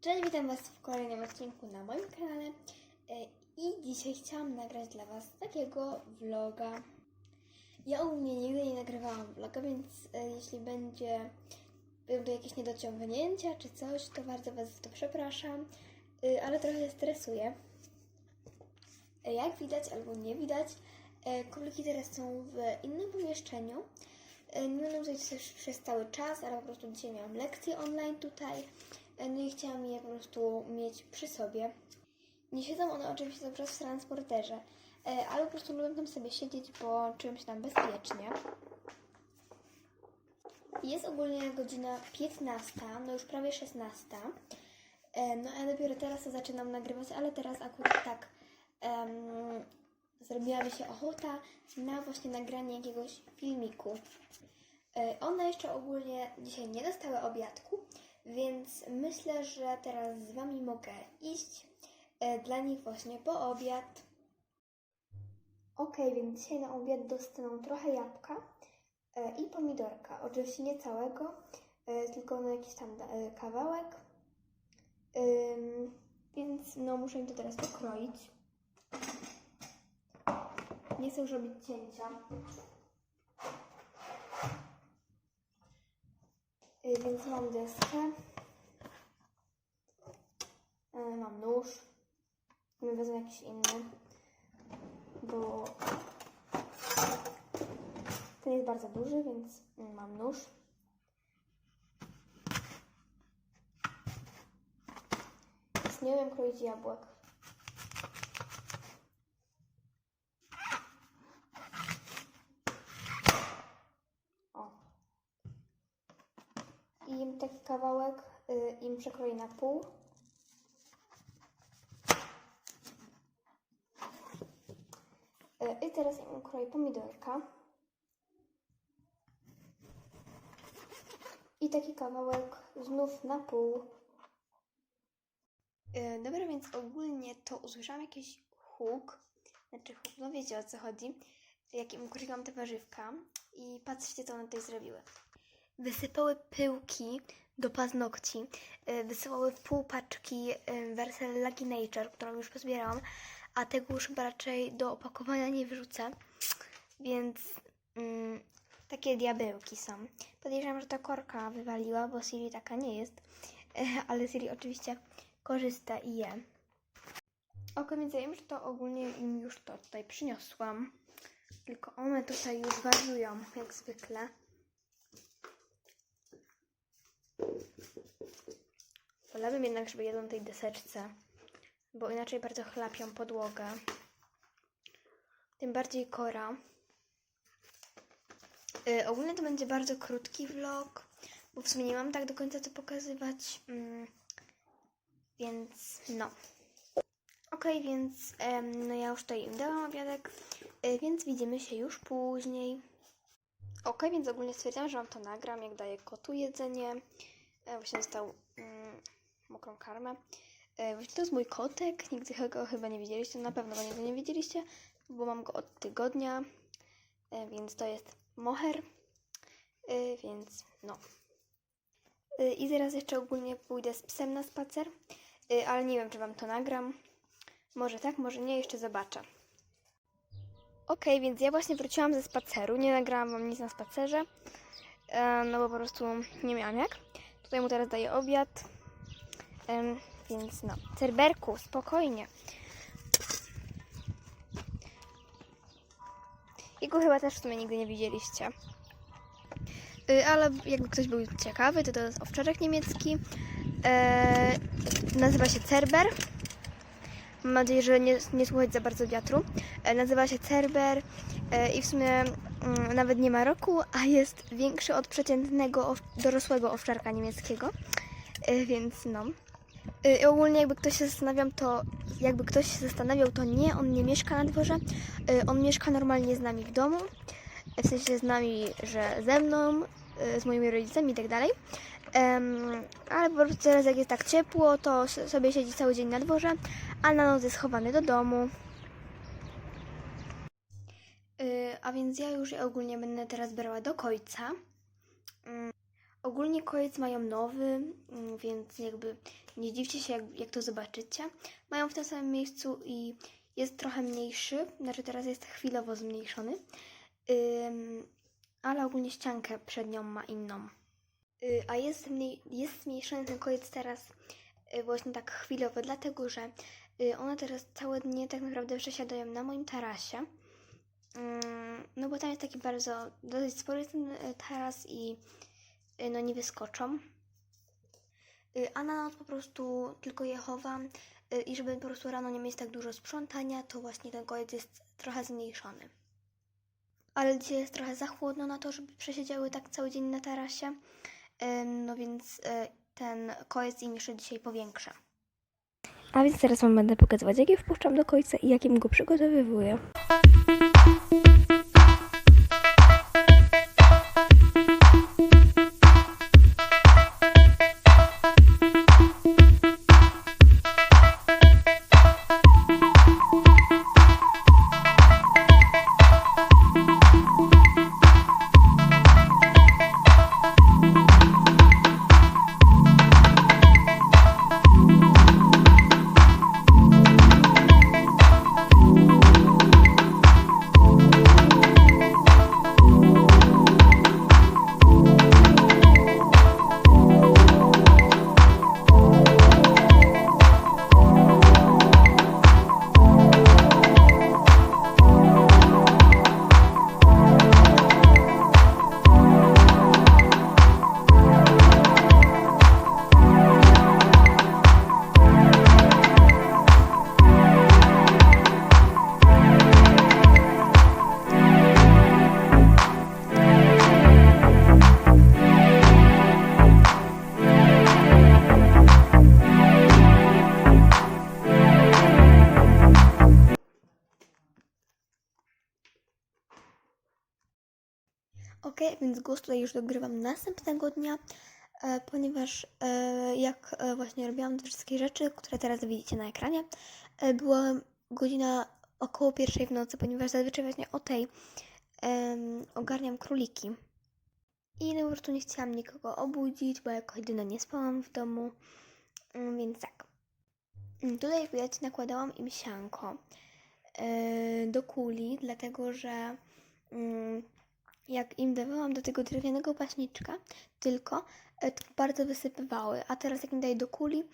Cześć, witam Was w kolejnym odcinku na moim kanale E, i dzisiaj chciałam nagrać dla Was takiego vloga. Ja ogólnie nigdy nie nagrywałam vloga, więc e, jeśli będzie będą jakieś niedociągnięcia czy coś, to bardzo Was za to przepraszam, E, ale trochę się stresuję. Jak widać albo nie widać, króliki teraz są w innym pomieszczeniu. Nie będą tutaj przez cały czas, ale po prostu dzisiaj miałam lekcję online tutaj. E, No i chciałam je po prostu mieć przy sobie. Nie siedzą one oczywiście czas w transporterze, e, ale po prostu lubię tam sobie siedzieć, bo czuję się tam bezpiecznie. Jest ogólnie godzina 15, no już prawie 16. E, No ja dopiero teraz to zaczynam nagrywać, ale teraz akurat tak em, zrobiła mi się ochota na właśnie nagranie jakiegoś filmiku. One jeszcze ogólnie dzisiaj nie dostały obiadku, więc myślę, że teraz z Wami mogę iść e, dla nich właśnie po obiad. Ok, więc dzisiaj na obiad dostaną trochę jabłka e, i pomidorka. Oczywiście nie całego, e, tylko no jakiś tam kawałek. Więc no muszę im to teraz pokroić. Nie chcę już robić cięcia. Więc mam deskę. Y, Mam nóż. Nie wezmę jakiś inny, bo ten jest bardzo duży, więc y, mam nóż. Więc nie umiem kroić jabłek. O, i taki kawałek y, im przekroję na pół. Y, I teraz im ukroję pomidorka. I taki kawałek znów na pół. Y, Dobra, więc ogólnie to usłyszałam jakiś huk. Znaczy huk, no wiecie o co chodzi. Jakim ukroiłam te warzywka. I patrzcie, co one tutaj zrobiły wysypały pyłki do paznokci, y, wysypały w pół paczki y, wersję Lucky Nature, którą już pozbierałam, a tego już chyba raczej do opakowania nie wrzucę, więc mm, takie diabełki są. Podejrzewam, że ta korka wywaliła, bo Siri taka nie jest, ale Siri oczywiście korzysta i je. Ok, więc ja wiem, że to ogólnie im już to tutaj przyniosłam, tylko one tutaj już wariują, jak zwykle. Wolałabym jednak, żeby jadł tej deseczce, bo inaczej bardzo chlapią podłogę. Tym bardziej kora. Yy, ogólnie to będzie bardzo krótki vlog, bo w sumie nie mam tak do końca co pokazywać. Mm, więc no. Okej, więc no ja już tutaj im dałam obiadek, yy, więc widzimy się już później. Ok, więc ogólnie stwierdziłam, że wam to nagram, jak daję kotu jedzenie. E, właśnie dostał mm, mokrą karmę. E, właśnie to jest mój kotek, nigdy go chyba nie widzieliście, na pewno go nigdy nie widzieliście, bo mam go od tygodnia, e, więc to jest moher, więc no. I zaraz jeszcze ogólnie pójdę z psem na spacer, ale nie wiem, czy wam to nagram. Może tak, może nie, jeszcze zobaczę. Okej, więc ja właśnie wróciłam ze spaceru. Nie nagrałam wam nic na spacerze, no bo po prostu nie miałam jak. Tutaj mu teraz daję obiad, więc no. Cerberku, spokojnie. Jego chyba też w sumie nigdy nie widzieliście. Y, Ale jakby ktoś był ciekawy, to to jest owczarek niemiecki. E, nazywa się Cerber. Mam nadzieję, że nie, nie słuchać za bardzo wiatru. E, nazywa się Cerber e, i w sumie mm, nawet nie ma roku, a jest większy od przeciętnego dorosłego owczarka niemieckiego. E, więc no. E, I ogólnie jakby ktoś się zastanawiał, to jakby ktoś się zastanawiał, to nie, on nie mieszka na dworze. E, On mieszka normalnie z nami w domu. E, W sensie z nami, że ze mną, z moimi rodzicami i tak dalej. Em, ale po prostu teraz jak jest tak ciepło, to sobie siedzi cały dzień na dworze, a na noc jest schowany do domu. Yy, a więc ja już ogólnie będę teraz brała do końca. Yy, Ogólnie kojec mają nowy, mm, więc jakby nie dziwcie się, jak, jak to zobaczycie. Mają w tym samym miejscu i jest trochę mniejszy, znaczy teraz jest chwilowo zmniejszony, Ym, ale ogólnie ściankę przed nią ma inną. Y, a jest, zmniej, jest zmniejszony ten kojec teraz y, właśnie tak chwilowo, dlatego że y, one teraz całe dnie tak naprawdę przesiadają na moim tarasie. Ym, No bo tam jest taki bardzo, dosyć spory ten taras i no nie wyskoczą. A na noc po prostu tylko je chowam i żeby po prostu rano nie mieć tak dużo sprzątania, to właśnie ten kojec jest trochę zmniejszony. Ale dzisiaj jest trochę za chłodno na to, żeby przesiedziały tak cały dzień na tarasie. No więc y, ten kojec im jeszcze dzisiaj powiększę. A więc teraz Wam będę pokazywać, jak je wpuszczam do końca i jakim go przygotowywuję. Ok, więc głos tutaj już dogrywam następnego dnia, e, ponieważ e, jak e, właśnie robiłam te wszystkie rzeczy, które teraz widzicie na ekranie, była godzina około pierwszej w nocy, ponieważ zazwyczaj właśnie o tej ogarniam króliki. I no po prostu nie chciałam nikogo obudzić, bo jako jedyna nie spałam w domu, Mm, więc tak. Tutaj jak widać nakładałam im sianko do kuli, dlatego że mm, jak im dawałam do tego drewnianego paśniczka, tylko e, to bardzo wysypywały, a teraz jak im daję do kuli,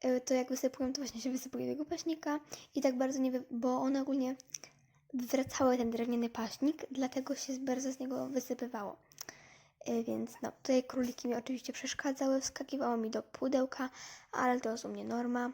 e, to jak wysypują, to właśnie się wysypuje tego paśnika i tak bardzo nie, bo one ogólnie wywracały ten drewniany paśnik, dlatego się bardzo z niego wysypywało. E, Więc no, tutaj króliki mi oczywiście przeszkadzały, wskakiwało mi do pudełka, ale to jest u mnie norma.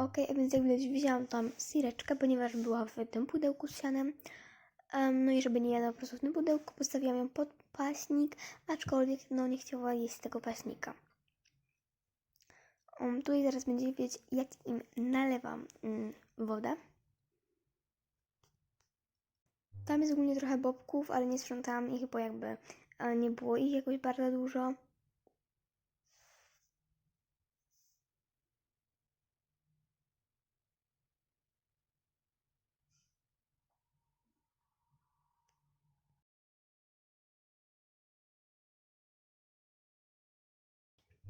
Ok, a więc jak widać wzięłam tam sireczkę, ponieważ była w tym pudełku z sianem. Em, no i żeby nie jadła po prostu w tym pudełku, postawiłam ją pod paśnik, aczkolwiek no nie chciała jeść z tego paśnika. Um, tutaj zaraz będziecie wiedzieć, jak im nalewam mm, wodę. Tam jest ogólnie trochę bobków, ale nie sprzątałam ich, bo jakby e, nie było ich jakoś bardzo dużo.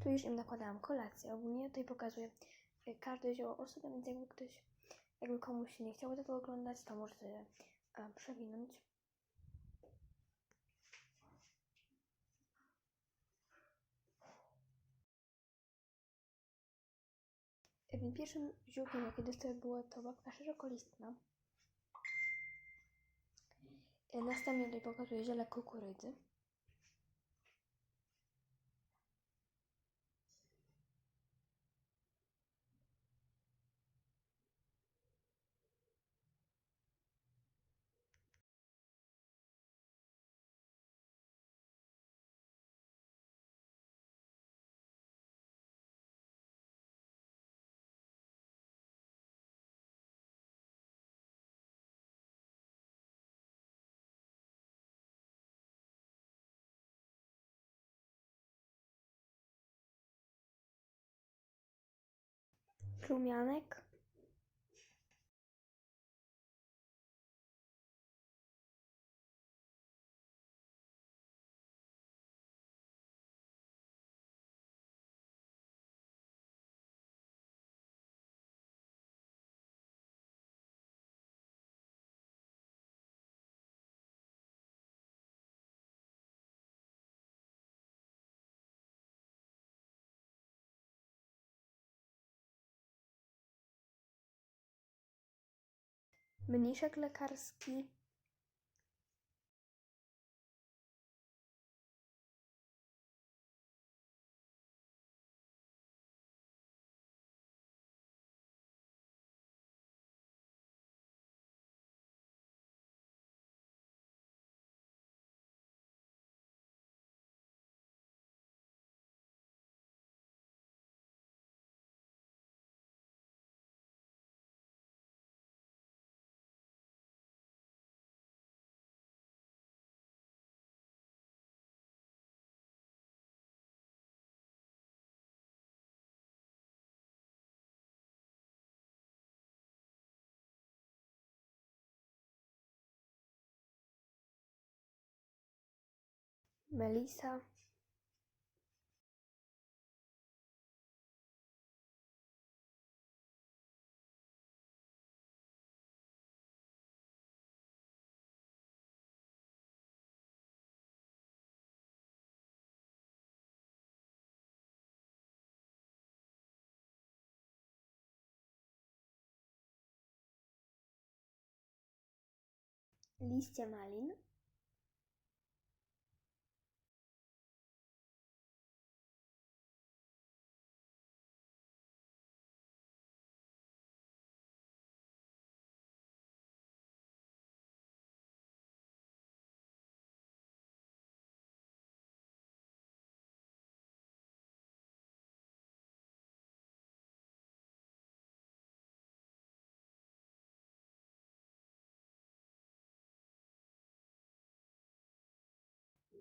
Tu już im nakładałam kolację. Ogólnie tutaj pokazuję e, każde zioło osobno, więc jakby ktoś, jakby komuś nie chciało tego oglądać, to może sobie przewinąć. Pierwszym ziółkiem, jakie dostaję, była to babka szerokolistna. E, Następnie tutaj pokazuję ziele kukurydzy. Rumianek. Mniszek lekarski. Melisa. Liście malin.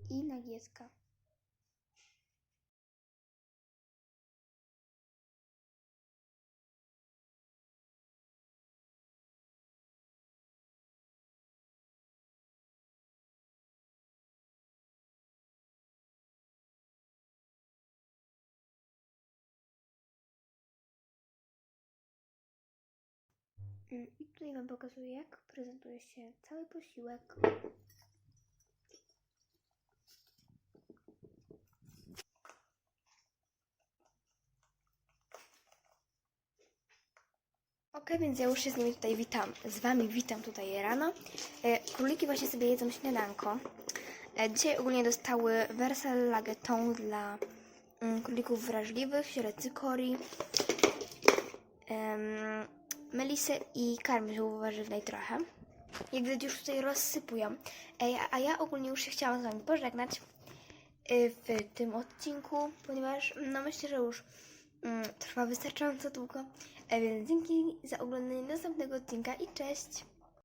I nagietka. Mm, I tutaj Wam pokazuję, jak prezentuje się cały posiłek. Ok, więc ja już się z nimi tutaj witam. Z Wami witam tutaj rano. E, króliki właśnie sobie jedzą śniadanko. E, dzisiaj ogólnie dostały Versal Lageton dla mm, królików wrażliwych, średcy Cori, em, Melisy i karmy warzywnej trochę. Jak widać już tutaj rozsypują. Ej, a- ja ogólnie już się chciałam z Wami pożegnać w tym odcinku, ponieważ no myślę, że już trwa wystarczająco długo. E, więc dzięki za oglądanie następnego odcinka i cześć!